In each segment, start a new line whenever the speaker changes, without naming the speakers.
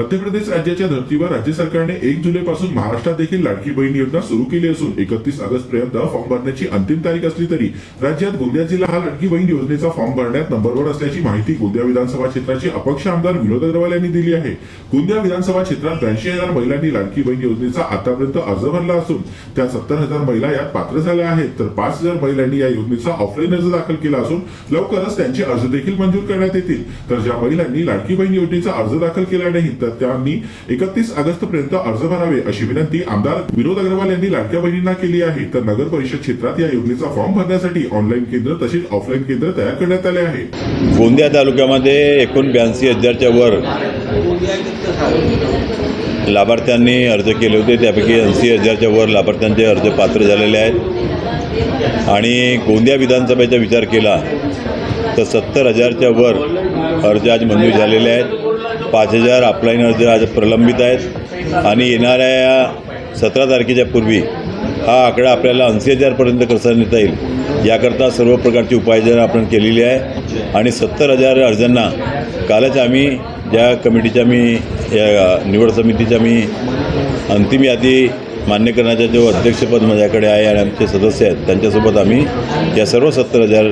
मध्य प्रदेश राज्याच्या धर्तीवर राज्य सरकारने एक जुलै पासून महाराष्ट्रात देखील लाडकी बहीण योजना सुरू केली असून एकतीस ऑगस्ट पर्यंत फॉर्म भरण्याची अंतिम तारीख असली तरी राज्यात गोंदिया जिल्हा हा लाडकी बहीण योजनेचा फॉर्म भरण्यात नंबरवर असल्याची माहिती गोंदिया विधानसभा क्षेत्राचे अपक्ष आमदार विनोद अग्रवाल यांनी दिली आहे. गोंदिया विधानसभा क्षेत्रात ब्याऐंशी हजार महिलांनी लाडकी बहीण योजनेचा आतापर्यंत अर्ज भरला असून त्या सत्तर हजार महिला यात पात्र झाल्या आहेत. तर पाच हजार महिलांनी या योजनेचा ऑफलाईन अर्ज दाखल केला असून लवकरच त्यांचे अर्ज देखील मंजूर करण्यात येतील. तर ज्या महिलांनी लाडकी बहीण योजनेचा अर्ज दाखल केला नाही तर त्यांनी एकतीस ऑगस्ट पर्यंत अर्ज भरावे अशी विनंती आमदार विनोद अग्रवाल यांनी लाडक्या बहिणींना केली आहे. तर नगर परिषद क्षेत्रात या योजनेचा फॉर्म भरण्यासाठी ऑनलाईन केंद्र तसेच ऑफलाईन केंद्र तयार करण्यात आले आहे.
गोंदिया तालुक्यामध्ये एकूण ब्याऐंशी हजारच्या वर लाभार्थ्यांनी अर्ज केले होते. त्यापैकी ऐंशी हजारच्या वर लाभार्थ्यांचे अर्ज पात्र झालेले आहेत. आणि गोंदिया विधानसभेचा विचार केला तर सत्तर हजारच्या वर अर्ज आज मंजूर झालेले आहेत. पाच हजार ऑफलाईन अर्ज आज प्रलंबित आहेत. आणि येणाऱ्या सतरा तारखेच्या पूर्वी हा आकडा आपल्याला ऐंशी हजारपर्यंत कसा नेता येईल याकरता सर्व प्रकारची उपाययोजना आपण केलेली आहे. आणि सत्तर हजार अर्जांना कालच आम्ही ज्या कमिटीच्या मी या निवड समितीच्या मी अंतिम यादी मान्य करण्याचा जो अध्यक्षपद माझ्याकडे आहे आणि आमचे सदस्य आहेत त्यांच्यासोबत आम्ही या सर्व सत्तर हजार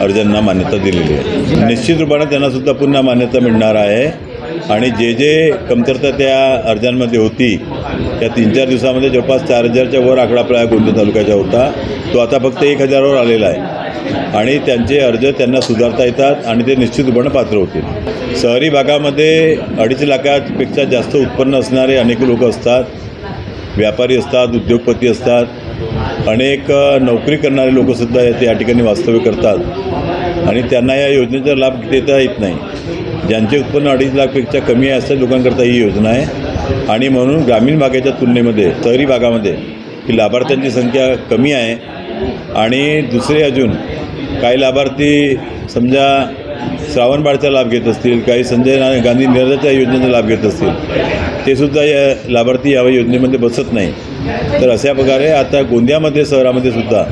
अर्जांना मान्यता दिलेली आहे. निश्चित रूपाने त्यांनासुद्धा पुन्हा मान्यता मिळणार आहे. आणि जे जे कमतरता त्या अर्जांमध्ये होती त्या तीन चार दिवसामध्ये जवळपास चार हजारच्या वर आकडा आपल्या गोंदिया तालुक्याचा होता. तो आता फक्त एक हजारावर आलेला आहे. आणि त्यांचे अर्ज त्यांना सुधारता येतात आणि ते निश्चित रूपाने पात्र होतील. शहरी भागामध्ये अडीच लाखापेक्षा जास्त उत्पन्न असणारे अनेक लोक असतात. व्यापारी असतात उद्योगपती असतात अनेक नोकरी करणारे लोकसुद्धा या या ठिकाणी वास्तव्य करतात. आणि त्यांना या योजनेचा लाभ देता येत नाही. ज्यांचे उत्पन्न अडीच लाखपेक्षा कमी आहे अशा लोकांकरता ही योजना आहे. आणि म्हणून ग्रामीण भागाच्या तुलनेमध्ये शहरी भागामध्ये ही लाभार्थ्यांची संख्या कमी आहे. आणि दुसरे अजून काही लाभार्थी समजा श्रावणबाळचा लाभ घेत असतील काही संजय ना गांधी निराधाच्या योजनेचा लाभ घेत असतील ते सुद्धा या लाभार्थी या योजनेमध्ये बसत नाही. तर अशा प्रकारे आता गोंदियामध्ये शहरामध्ये सुद्धा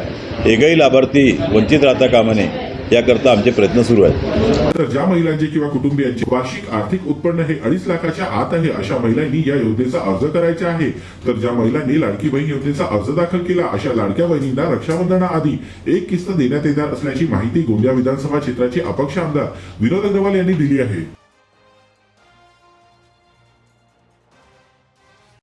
एकही लाभार्थी वंचित राहता कामा नये. याकरता आमचे प्रयत्न सुरू आहेत.
तर ज्या महिलांचे किंवा कुटुंबियांचे वार्षिक आर्थिक उत्पन्न हे अडीच लाखाच्या आत आहे अशा महिलांनी या योजनेचा अर्ज करायचा आहे. तर ज्या महिलांनी लाडकी बहीण योजनेचा अर्ज दाखल केला अशा लाडक्या बहिणींना रक्षाबंधनाआधी एक किस्त देण्यात येणार असल्याची माहिती गोंदिया विधानसभा क्षेत्राचे अपक्ष आमदार विनोद अग्रवाल यांनी दिली आहे.